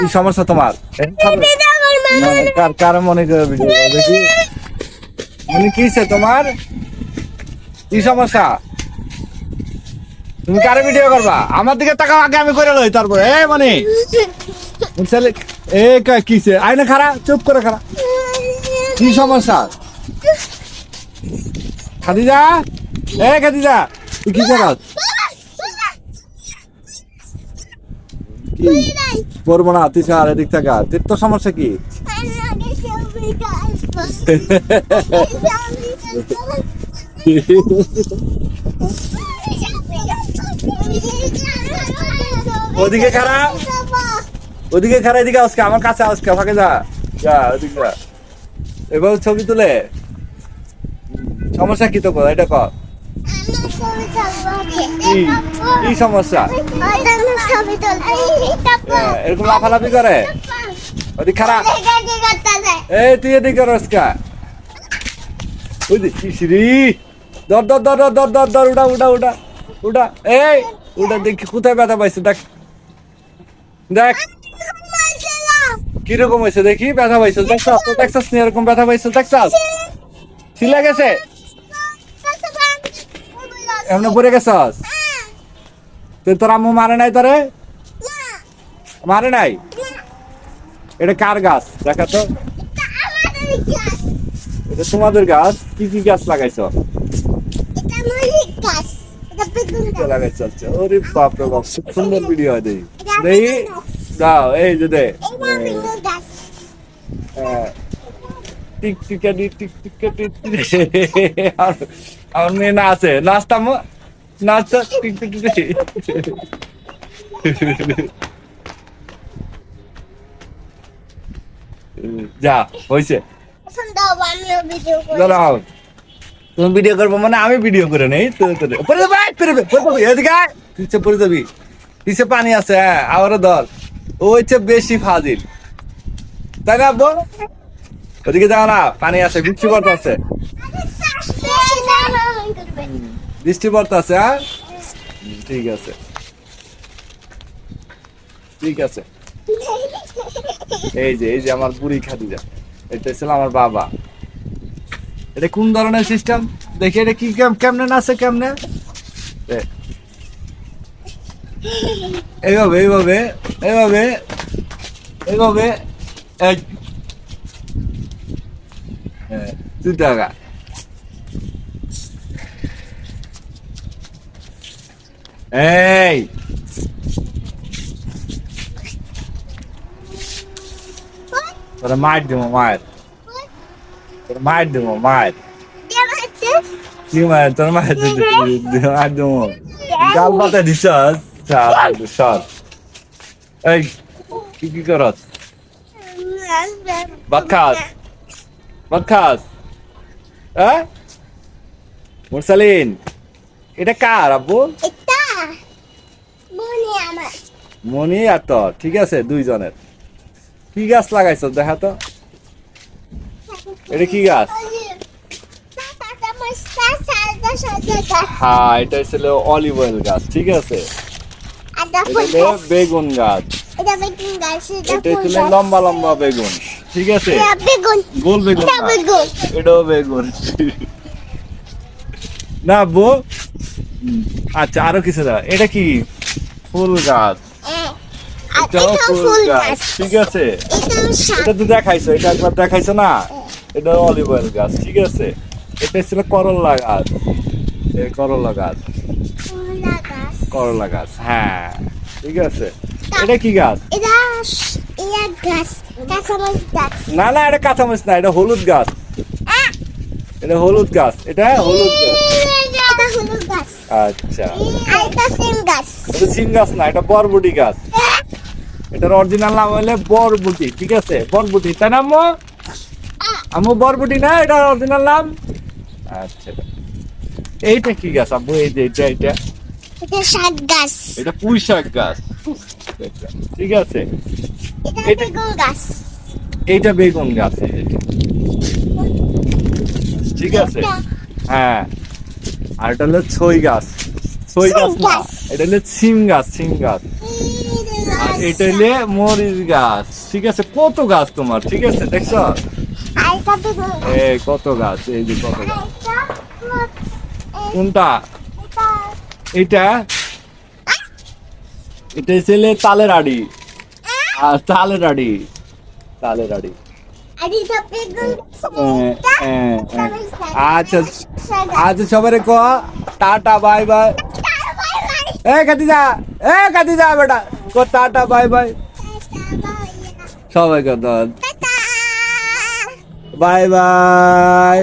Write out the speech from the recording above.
কি সমস্যা তোমার? কার কার মনে করে ভিডিও দেখি। মানে কি তোমার? কি সমস্যা? তুমি কারে ভিডিও করবা? আমার দিকে টাকা আগে আমি করে লই তারপর। এ মানে? ছেলে এ কিসে আইনে খারা চুপ করে খারা কি সমস্যা? খাদিজা? এ খাদিজা তুই কি করস? কি? করব না তুই আর এদিক থাকা তো সমস্যা কি? ওদিকে খারা ওদিকে খারা এদিকে আজকে আমার কাছে আজকে ফাঁকে যা। যা, ওদিকে এবার ছবি তুলে। সমস্যা কি তো এটা কর। কি সমস্যা। এরকম লাফালাফি করে? ওদিক খারা এই তুই এদিকে রসকা ওই দর দর দর দর দর দর দর উঠা উঠা উঠা এই উঠা দেখি কোথায় ব্যথা পাইছে দেখ। দেখ। কীরকম হয়েছে দেখি ব্যথা পাইছে দেখছাস নি এরকম ব্যথা পাইছে দেখছাস? ছিলা গেছে? এমন পড়ে গেছস? তুই তোর আম্মু মারে নাই তোরে? মারে নাই? এটা কার গাছ? দেখা তো। এটা তোমাদের গাছ? কি কি গাছ লাগাইছো? লাগাইছো আচ্ছা। ওরে বাপ রে বাপ সুন্দর ভিডিও হয় দেখি দেখি দাও এই যে দে। হ্যাঁ। টিক টিকাটি টিক টিকাটি আর আমার মেয়ে নাচে নাচতাম নাচতো যা হয়েছে তুমি ভিডিও করব মানে আমি ভিডিও করে নেই তো তো পরে যাবে নিচে পানি আছে হ্যাঁ আবারও ধর ও হচ্ছে বেশি ফাজিল তাই না আব্বু ওদিকে যাও না পানি আছে বৃষ্টি পড়তে আছে বৃষ্টি পড়তে আছে হ্যাঁ ঠিক আছে। ঠিক আছে। এই যে এই যে আমার বুড়ি খাদিজা। এটা ছিল আমার বাবা। এটা কোন ধরনের সিস্টেম দেখি এটা কি কেম- কেমনে নাচে কেমনে। এইভাবে এইভাবে এইভাবে এইভাবে এই হ্যাঁ, তুই টাকা এই তোরা মার দিব মার তোর মার দিব মার কি মার তোর মার মার দিব গাল পাতা দিছস সর এই কি কি করস ভাত খাস ভাত খাস হ্যাঁ? মুরসালিন এটা কার আব্বু? মনি আর তোর ঠিক আছে দুইজনের। কি গাছ লাগাইছ দেখা তো। এটা কি গাছ? হ্যাঁ এটা ছিল অলিভ অয়েল গাছ ঠিক আছে। বেগুন গাছ। এটা ছিল লম্বা লম্বা বেগুন। ঠিক আছে? গোল বেগুন। এটাও বেগুন। না বো। আচ্ছা আরও কিছু না এটা কি? ফুল গাছ। এটাও ফুল গাছ। ঠিক আছে। এটা তো দেখাইছো এটা একবার দেখাইছো না? এটা অলিভ অয়েল গাছ ঠিক আছে। এটা ছিল করলা গাছ। এই করলা গাছ। করলা গাছ। হ্যাঁ। ঠিক আছে। এটা কি গাছ। না না এটা কাঁচামরিচ না এটা হলুদ গাছ। এটা হলুদ গাছ এটা হলুদ গাছ। আচ্ছা। এটা সিম গাছ। না এটা বরবটি গাছ। এটার অরিজিনাল নাম হলে বরবটি ঠিক আছে? বরবটি তাই না আম্মু? আম্মু বরবটি না এটার অরিজিনাল নাম? আচ্ছা। এইটা কি গাছ আব্বু এই যে এটা এটা এটা শাক গাছ। এটা পুঁই শাক গাছ। ঠিক আছে। এটা বেগুন গাছ। ঠিক আছে। হ্যাঁ। আর এটা হলো ছই গাছ। ছই গাছ না এটা হলো সিম গাছ সিম গাছ। যে এটা হলে মরিচ গাছ। ঠিক আছে কত গাছ তোমার? ঠিক আছে দেখছ? এ কত গাছ এই যে কত গাছ। কোনটা? এটা এটা ছেলে তালের আড়ি। আর তালের আড়ি। তালের আড়ি। আচ্ছা আচ্ছা সবারে ক। Tata bye bye. এ কাতিজা এ কাতিজা বেটা। ক টাটা বাই বাই। সবাইকে ধর বাই বাই।